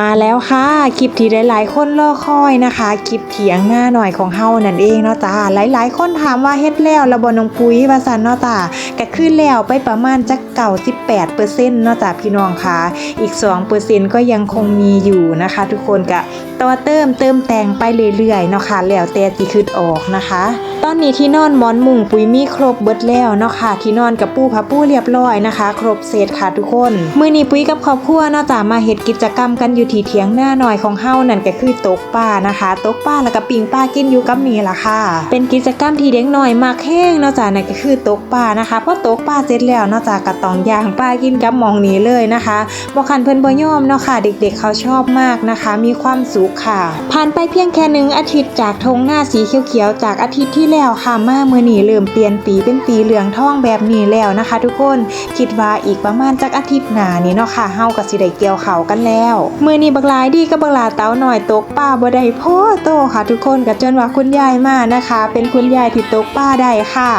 มาแล้วค่ะคลิปที่หลายๆ คนรอคอยนะคะคลิปเถียงหน้าหน่อยของเฮานั่นเองเนาะจ้าหลายๆ คนถามว่าเฮ็ดแล้วระบนองปุ้ยว่าซั่นเนาะจ้าก็คือแล้วไปประมาณจักเก่า18%เซ็นเนาะจ้าพี่น้องค่ะ อีก2%ก็ยังคงมีอยู่นะคะ ทุกคนกะ ต่อเติมเติมแต่งไปเรื่อยๆเนาะค่ะแล้วแต่สิคิดออกนะคะ ตอนนี้ที่นอนมอนมุงปุยมีครบเบิดแล้วเนาะค่ะที่นอนกับปูผ้าปูเรียบร้อยนะคะ ครบเสร็จค่ะทุกคนมื้อนี้ปุ้ยกับครอบครัวเนาะจ้ามาเฮ็ดกิจกรรมกันอยู่ที่เถียงหน้าหน่อยของเฮานั่นก็คือตกปลานะคะตกปลาแล้วก็ปิงปลากินอยู่กับนี่ล่ะค่ะ เป็นกิจกรรมที่เด็กหน้อยมักแห้งเนาะจ้านั่นก็คือตกปลานะคะพอตกปลาเสร็จแล้วเนาะจ้าก็ต้องยางปลากินกับมองนี้เลยนะคะบ่คันเพิ่นบ่ยอมเนาะค่ะ เด็กๆเขาชอบมากนะคะ มีความสุขค่ะ ผ่านไปเพียงแค่หนึ่งอาทิตย์จากธงหน้าสีเขียวๆจากอาทิตย์ที่แล้วค่ะมาเมื่อนี้เริ่มเปลี่ยนปีเป็นปีเหลืองทองแบบนี้แล้วนะคะ ทุกคนคิดว่าอีกประมาณจักอาทิตย์หน้านี้เนาะค่ะเฮาก็สิได้เกี่ยวเขากันแล้วเมื้อนี้บักลายดีกับบักลาเต้าหน่อยตกป้าบ่ได้พ่อโตค่ะ ทุกคนก็จนว่าคุณยายมานะคะ เป็นคุณยายที่ตกป้าได้ค่ะ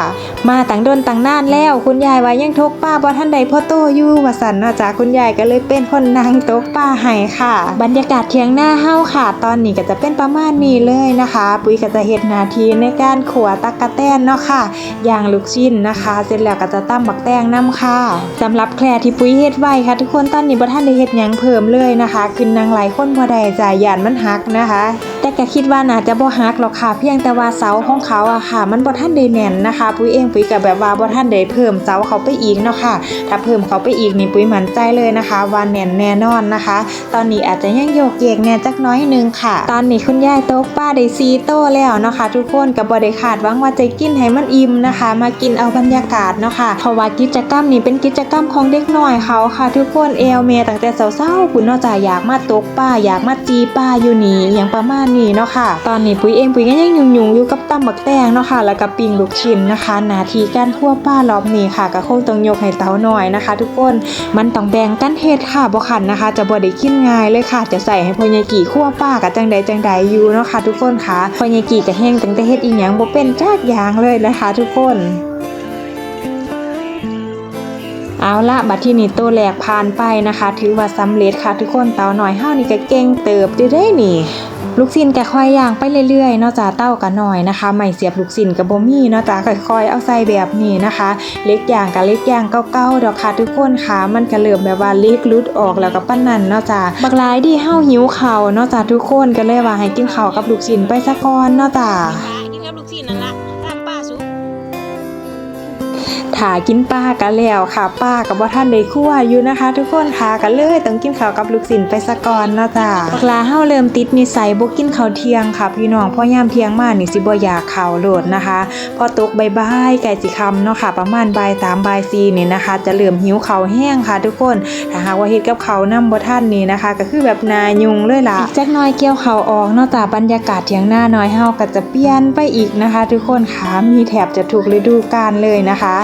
มาตั้งดนตั้งนานแล้ว คุณยายว่ายังทกป้าบ่ทันใดพ่อโตอยู่ว่าสันเนาะจ้าคุณยายก็เลยเป็นคนนางตกป้าให้ค่ะ บรรยากาศเทียงหน้าเฮาค่ะค่ะตอนนี้ก็จะเป็นประมาณนี้เลยนะคะ ปุ๋ยก็จะเห็ดนาทีในการขัวตักกะแตนเนาะค่ะย่างลูกชิ้นนะคะ เสร็จแล้วก็จะตั้มบักแตงน้ำค่ะสำหรับแคลที่ปุ๋ยเห็ดไว้ค่ะ ทุกคนตอนนี้บ่ท่านได้เห็ดยังเพิ่มเลยนะคะ ขึ้นนางหลายคนพอใด้จ่ายยานมันหักนะคะ ก็คิดว่าน่าจะบ่หักหรอกค่ะ เพียงแต่ว่าเสาของเขาอะค่ะ มันบ่ทันได้แน่นนะคะ ปุ๋ยเองปุ๋ยก็แบบว่าบ่ทันได้เพิ่มเสาเขาไปอีกเนาะค่ะ ถ้าเพิ่มเขาไปอีกนี่ปุ๋ยมั่นใจเลยนะคะว่าแน่นแน่นอนนะคะ ตอนนี้อาจจะยังโยกเยกแน่จักน้อยหนึงค่ะ ตอนนี้คุณยายโต๊ะป้าได้ซีโตแล้วเนาะคะ ทุกคนก็บ่ได้คาดหวังว่าจะกินให้มันอิ่มนะคะ มากินเอาบรรยากาศเนาะค่ะเพราะว่ากิจกรรมนี้เป็นกิจกรรมของเด็กน้อยเขาค่ะ ทุกคนเอลเมตั้งแต่เศร้าๆคุณนอกจากอยากมาตกป้าอยากมาจีป้าอยู่นี่อย่างประมาณนี้เนาะค่ะ ตอนนี้ปุ๋ยเองปุ๋ยก็ยังยุ่งๆอยู่กับตำบักแตงเนาะค่ะ แล้วก็ปิ้งลูกชิ้นนะคะนาทีการคั่วป้ารอบนี้ค่ะก็คงต้องยกให้เตาหน่อยนะคะ ทุกคนมันต้องแบ่งกันเฮ็ดค่ะบ่คันนะคะ จะบ่ได้กินง่ายเลยค่ะ จะใส่ให้พ่อใหญ่กี่คั่วป้ากับจังใดจังใดอยู่เนาะค่ะ ทุกคนค่ะพ่อใหญ่กี่ก็แห้งตั้งแต่เฮ็ดอีหยังบ่เป็นจักอย่างเลยนะคะ ทุกคน เอาละบัดที่นี่ตัวแรกผ่านไปนะคะ ถือว่าสำเร็จค่ะ ทุกคนเตาหน่อยเฮานี่ก็เก่งเติบอยู่ได้นี่ ลูกศินก็ค่อยย่างไปเรื่อยๆเนาะจ้าเต้ากันหน่อยนะคะไม่เสียบลูกศินกับบ่มีเนาะจ้าค่อยๆเอาใส่แบบนี้นะคะ เล็กอย่างกับเล็กอย่างเก่าๆดอกค่ะทุกคนค่ะมันก็เริ่มแบบว่าเล็กลุดออกแล้วก็ปั้นนันเนาะจ้าบักหลายที่เฮาหิวเข้าเนาะจ้าทุกคนก็เลยว่าให้กินเข้ากับลูกศินไปซะก่อนเนาะจ้ากากินปลากันแล้วค่ะป้ากับว่าท่านได้คั่วอยู่นะคะ ทุกคนค่ะกันเลยต้องกินข้าวกับลูกศิลไปสะก่อนนะจ้ะบักลาเฮาเริ่มติดนิสัยบ่กินข้าวเที่ยงค่ะ พี่น้องพราะยามเที่ยงมานี่สิบ่อยากข้าวโหลดนะคะ พอตกบ่ายๆใกล้สิค่ำเนาะค่ะ ประมาณบ่ายสามบ่ายสี่นี่นะคะ จะเริ่มหิวข้าวแห้งค่ะ ทุกคนถ้าหากว่าเฮ็ดกับข้าวนำบ่ทันนี่นะคะ ก็คือแบบนายุงเลยล่ะอีกจักหน่อยเกี่ยวข้าวออกเนาะจ้ะบรรยากาศเที่ยงหน้าน้อยเฮาก็จะเปลี่ยนไปอีกนะคะ ทุกคนค่ะมีแถบจะถูกฤดูกาลเลยนะคะ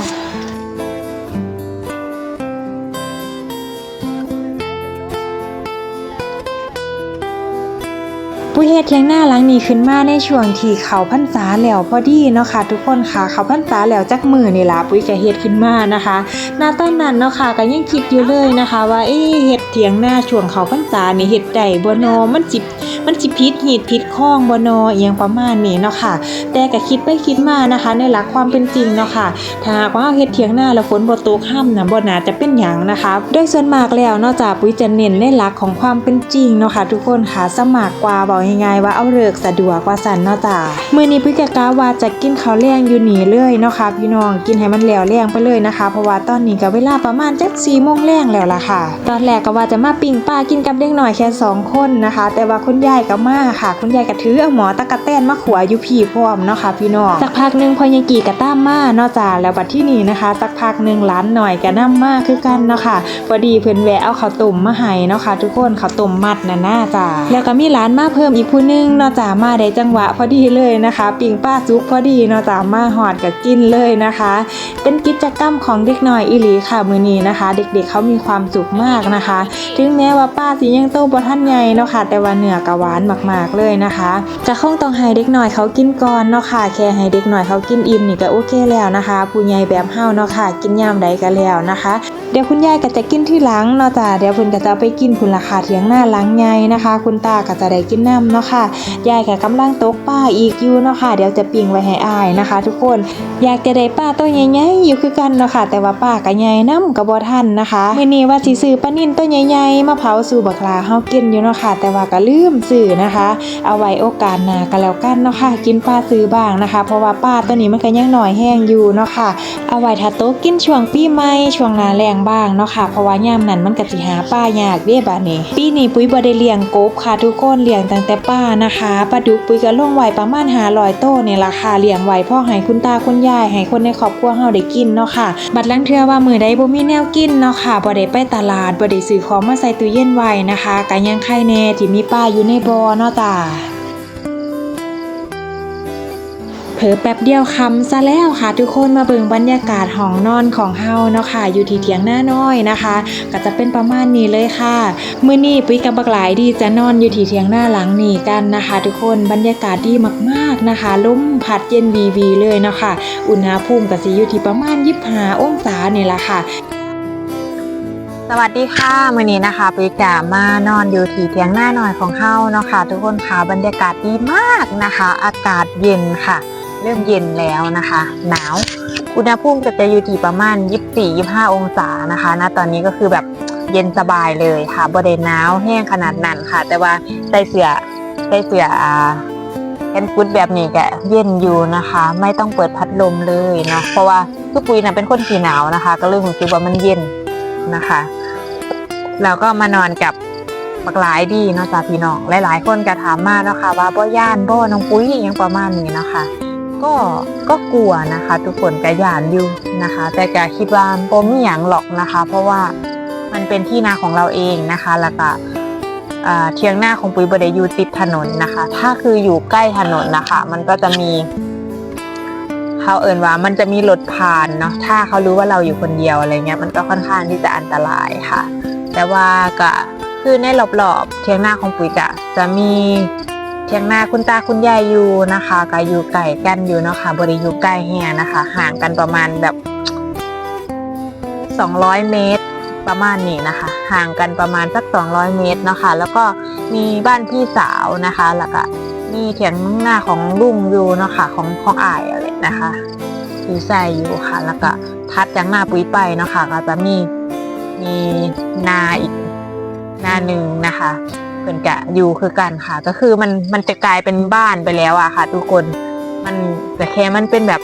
ฮ็ดเทียงหน้าหลังนี้ขึ้นมาในช่วงที่เขาพรรษาแล้วพอดีเนาะค่ะทุกคนค่ะเขาพรรษาแล้วจักมือนี่ล่ะปุ้ยก็เฮ็ดขึ้นมานะคะณตอนนั้นเนาะค่ะก็ยังคิดอยู่เลยนะคะ ว่าเอ๊เฮ็ดเทียงหน้าช่วงเขาพรรษานี่เฮ็ดได้บ่นอมันจิมันสิผิดหีดผิดข้องบ่นออหยังประมาณนี้เนาะค่ะ แต่ก็คิดไปคิดมานะคะ ในหลักความเป็นจริงเนาะค่ะถ้าหากว่าเฮ็ดเทียงหน้าแล้วฝนบ่ตกค่ำน่ะบ่น่าจะเป็นหยังนะคะโดยส่วนมากแล้วเนาะจ้ะปุ้ยจะเน้นในหลักของความเป็นจริงเนาะค่ะทุกคนค่ะสมากกว่าบอกง่ายว่าเอาเลิกสะดวกกว่าสันเนาะจ้ะมื้อนี้ปุ้ยก็กะว่าจะกินข้าวแรงอยู่นี่เลยเนาะค่ะพี่น้องกินให้มันแล้วแรงไปเลยนะคะ เพราะว่าตอนนี้ก็เวลาประมาณจัก4โมงแรงแล้วล่ะค่ะ ตอนแรกก็ว่าจะมาปิ้งปลากินกับเด็กหน่อยแค่สองคนนะคะ แต่ว่าคุณยายก็มาค่ะ คุณยายก็ถือเอาหมอตะกะแตนมาขวอยู่พี่พร้อมเนาะค่ะพี่น้องสักพักหนึงพอยายกี่ก็ตามมาเนาะจ้ะแล้วบัดที่นี่นะคะ สักพักหนึ่งหลานหน่อยก็นำมาคือกันเนาะค่ะพอดีเพิ่อนแวะเอาข้าวต้มมาให้เนาะค่ะทุกคนข้าวต้มมัดน่ะน่าจ้ะแล้วก็มีหลานมาเพิ่มอีกผู้หนึ่งเนาะจ๋ามาได้จังหวะพอดีเลยนะคะ ปิ้งป้าซุกพอดีเนาะจ๋ามาหอดก็กินเลยนะคะ เป็นกิจกรรมของเด็กน้อยอีหลีค่ะมือนี้นะคะ เด็กๆเขามีความสุขมากนะคะ ถึงแม้ว่าป้าสิยังโตบ่ทันใหญ่เนาะค่ะ แต่ว่าเนื้อก็หวานมากๆเลยนะคะก็คงต้องให้เด็กหน่อยเขากินก่อนเนาะค่ะแค่ให้เด็กหน่อยเขากินอิ่มนี่ก็โอเคแล้วนะคะ ผู้ใหญ่แบบเฮาเนาะค่ะ กินยามใดก็แล้วนะคะ เดี๋ยวคุณยายก็จะกินที่หลังเนาะจ้ะเดี๋ยวเพิ่นก็จะไปกินพุ่นราคาเถียงหน้าหลังใหญ่นะคะ คุณตาก็จะได้กินน้ำเนาะค่ะยายก็กำลังตกป้าอีกอยู่เนาะค่ะ เดี๋ยวจะปิ้งไว้ให้อายนะคะ ทุกคน อยากจะได้ป้าตัวใหญ่ๆอยู่คือกันเนาะค่ะแต่ว่าป้าก็ใหญ่น้ำก็บ่ทันนะคะมื้อนี้ว่าสิซื้อปลานิ่นตัวใหญ่ๆมาเผาสู่บักลาเฮากินอยู่เนาะค่ะแต่ว่าก็ลืมซื้อนะคะ เอาไว้โอกาสหน้าก็แล้วกันเนาะค่ะกินปลาซื้อบ้างนะคะ เพราะว่าป้าตัวนี้มันก็ยังหน่อยแห้งอยู่เนาะค่ะเอาไว้ถ้าโต๊ะกินช่วงปีใหม่ช่วงหน้าแรงบ้างเนาะค่ะเพราะว่ายามนั้นมันก็สิหาป้ายากเด้บาดนี้ปีนี้ปุ้ยบ่ได้เลี้ยงกบค่ะทุกคนเลี้ยงตั้งแต่ป้านะคะปลาดุกปุ้ยก็ลงไว้ประมาณ500โตเนี่ยล่ะค่ะเลี้ยงไว้พ่อให้คุณตาคุณยายให้คนในครอบครัวเฮาได้กินเนาะค่ะ บัดลังเทือว่ามือใดบ่มีแนวกินเนาะค่ะบ่ได้ไปตลาดบ่ได้ซื้อของมาใส่ตู้เย็นไว้นะคะก็ยังไข่แน่ที่มีป้าอยู่ในบ่อเนาะตา ผลอแป๊บเดียวคำซะแล้วค่ะ ทุกคนมาเบิ่งบรรยากาศห้องนอนของเฮาเนาะค่ะ อยู่ที่เถียงหน้าน้อยนะคะ ก็จะเป็นประมาณนี้เลยค่ะเมื้อนี้ปุ้ยกับบักหลายดีจะนอนอยู่ที่เถียงหน้าหลังนี้กันนะคะ ทุกคนบรรยากาศดีมากๆนะคะลมพัดเย็นวีวีเลยเนาะค่ะ อุณหภูมิก็สิอยู่ที่ประมาณ25องศาเนี่ยละค่ะสวัสดีค่ะมื้อนี้นะคะปุ้ยกามานอนอยู่ที่เทียงหน้าหน่อยของเฮาเนาะค่ะ ทุกคนค่ะบรรยากาศดีมากนะคะ อากาศเย็นค่ะ เริ่มเย็นแล้วนะคะ หนาว อุณหภูมิก็จะอยู่ที่ประมาณ 24-25 องศานะคะณตอนนี้ก็คือแบบเย็นสบายเลยค่ะบ่ได้หนาวแห้งขนาดนั้นค่ะ แต่ว่าใส่เสื้อใส่เสื้อแอนฟุตแบบนี้ก็เย็นอยู่นะคะ ไม่ต้องเปิดพัดลมเลยเนาะเพราะว่าทุกปุ้ยน่ะเป็นคนขี้หนาวนะคะ ก็เลยรู้สึกว่ามันเย็นนะคะแล้วก็มานอนกับบักหลายดีเนาะจ้าพี่น้องหลายๆ คนก็ถามมาเนาะค่ะว่าบ่ย่านบ่น้องปุ้ยอิหยังประมาณนี้เนาะคะ ก็ก็กลัวนะคะทุกคนก็ย่านอยู่นะคะ แต่ก็คิดว่าบ่มีหยังหรอกนะคะ เพราะว่ามันเป็นที่นาของเราเองนะคะแล้วก็เทียงหน้าของปุ้ยบดอยู่ติดถนนนะคะ ถ้าคืออยู่ใกล้ถนนนะคะ มันก็จะมีเขาเอ่นว่ามันจะมีรถผ่านเนาะถ้าเขารู้ว่าเราอยู่คนเดียวอะไรเงี้ย มันก็ค่อนข้างที่จะอันตรายค่ะ แต่ว่าก็คือในรอบๆเทียงหน้าของปุ๋ยกะจะมี ทียงหน้าคุณตาคุณยายอยู่นะคะก็อยู่ไก่กันอยู่เนาะค่ะบริอยู่ใกล้แฮนะคะ ห่างกันประมาณแบบ 200 เมตรประมาณนี้นะคะ ห่างกันประมาณสัก 200 เมตรเนาะค่ะแล้วก็มีบ้านพี่สาวนะคะแล้วก็มีเถียงหน้าของลุงอยู่เนาะค่ะของของอายอะไรนะคะที่ใส่อยู่ค่ะ แล้วก็ทัดจากหน้าปุ๋ยไปเนาะค่ะก็จะมีมีนาอีกนาหนึ่งนะคะ พิ่นกะอยู่คือกันค่ะ ก็คือมันมันจะกลายเป็นบ้านไปแล้วอะค่ะ ทุกคนมันแต่แค่มันเป็นแบบ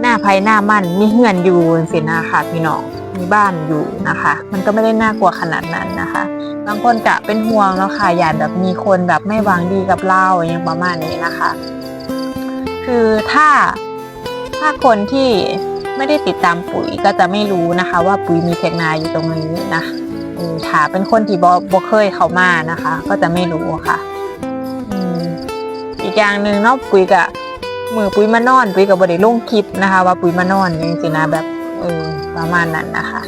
หน้าภัยหน้ามันมีเหือนอยู่สินะค่ะพี่น้องมีบ้านอยู่นะคะ มันก็ไม่ได้น่ากลัวขนาดนั้นนะคะ บางคนกะเป็นห่วงแล้วค่ะอยากแบบมีคนแบบไม่หวังดีกับเราอย่างประมาณนี้นะคะ คือถ้าถ้าคนที่ไม่ได้ติดตามปุ๋ยก็จะไม่รู้นะคะ ว่าปุ๋ยมีเทคนาอยู่ตรงนี้นะ ถ้าเป็นคนที่บอบเคยเข้ามานะคะ ก็จะไม่รู้ค่ะอืมอีกอย่างหนึ่งเนาะปุ๋ยกะมือปุ๋ยมานอน ปุ๋ยกับบได้ลงคลิปนะคะ ว่าปุ๋ยมานอนจริงๆนะแบบเออประมาณนั้นนะคะ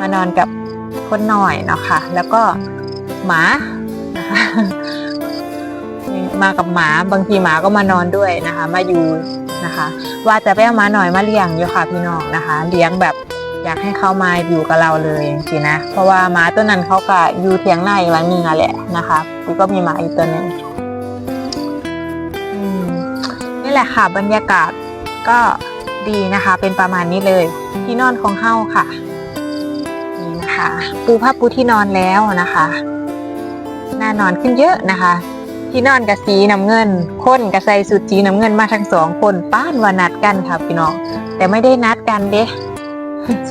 มานอนกับคนหน่อยเนาะค่ะ แล้วก็หมานะคะมากับหมาบางทีหมาก็มานอนด้วยนะคะ มาอยู่นะคะ ว่าจะไปเอาหมาหน่อยมาเลี้ยงอยู่ค่ะพี่น้องนะคะ เลี้ยงแบบ อยากให้เขามาอยู่กับเราเลยจริงนะ เพราะว่าหมาตัวนั้นเขาก็อยู่เทียงหน้าอีกหลังนึงอะแหละนะคะปุ๊ก็มีหมาอีกตัวหนึ่งอืมนี่แหละค่ะ บรรยากาศก็ดีนะคะ เป็นประมาณนี้เลย ที่นอนของเฮาค่ะนี่นะคะ ปูผ้าปูที่นอนแล้วนะคะน่านอนขึ้นเยอะนะคะ ที่นอนกับสีน้ำเงินคนกับใส่สุดสีน้ำเงินมาทั้งสองคนป้านว่านัดกันค่ะพี่น้องแต่ไม่ได้นัดกันเด้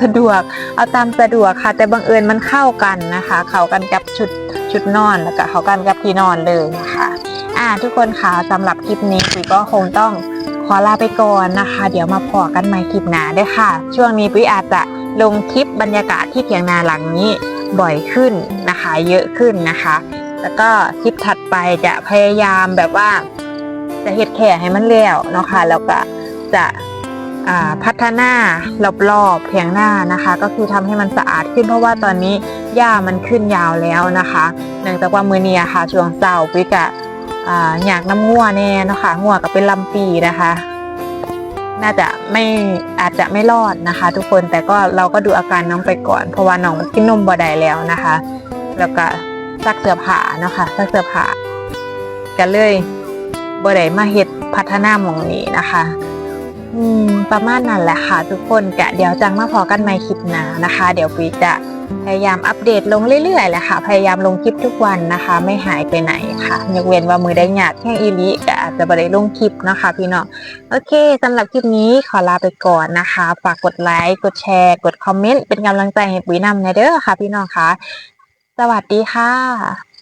สะดวก เอาตามสะดวกค่ะ แต่บังเอิญมันเข้ากันนะคะ เข้ากันกับชุดชุดนอนแล้วก็เข้ากันกับที่นอนเลยนะคะอ่าทุกคนค่ะสำหรับคลิปนี้ปุ๋ยก็คงต้องขอลาไปก่อนนะคะ เดี๋ยวมาพอกันใหม่คลิปหน้าด้วยค่ะ ช่วงนี้ปุ๋ยอาจจะลงคลิปบรรยากาศที่เถียงนาหลังนี้บ่อยขึ้นนะคะ เยอะขึ้นนะคะ แล้วก็คลิปถัดไปจะพยายามแบบว่า จะเฮ็ดแค่ให้มันแล้วเนาะค่ะแล้วก็จะ พัฒนารอบๆเพียงหน้านะคะ ก็คือทำให้มันสะอาดขึ้นเพราะว่าตอนนี้หญ้ามันขึ้นยาวแล้วนะคะเนื่องจากว่ามือเนียค่ะช่วงเสาร์ปุ้ยกะอ่าอยากน้ำงัวแน่นะคะงัวก็เป็นลำปีนะคะ น่าจะไม่อาจจะไม่รอดนะคะ ทุกคนแต่ก็เราก็ดูอาการน้องไปก่อน เพราะว่าน้องกินนมบ่ได้แล้วนะคะ แล้วก็ซักเสื้อผ้านะคะซักเสื้อผ้ากันเลยบ่ได้มาเฮ็ดพัฒนาหมองนี้นะคะ อืมประมาณนั้นแหละค่ะ ทุกคนกะเดี๋ยวจังมาพอกันใหม่คลิปหนานะคะ เดี๋ยวปุ้ยจะพยายามอัปเดตลงเรื่อยๆแหละค่ะ พยายามลงคลิปทุกวันนะคะ ไม่หายไปไหนค่ะ ยกเว้นว่ามือได้หยาดแค่อีลิก็อาจจะบ่ได้ลงคลิปนะคะพี่น้อง โอเคสำหรับคลิปนี้ขอลาไปก่อนนะคะ ฝากกดไลค์ กดแชร์ กดคอมเมนต์ เป็นกำลังใจให้ปุ้ยนำในเด้อค่ะพี่น้องค่ะ สวัสดีค่ะ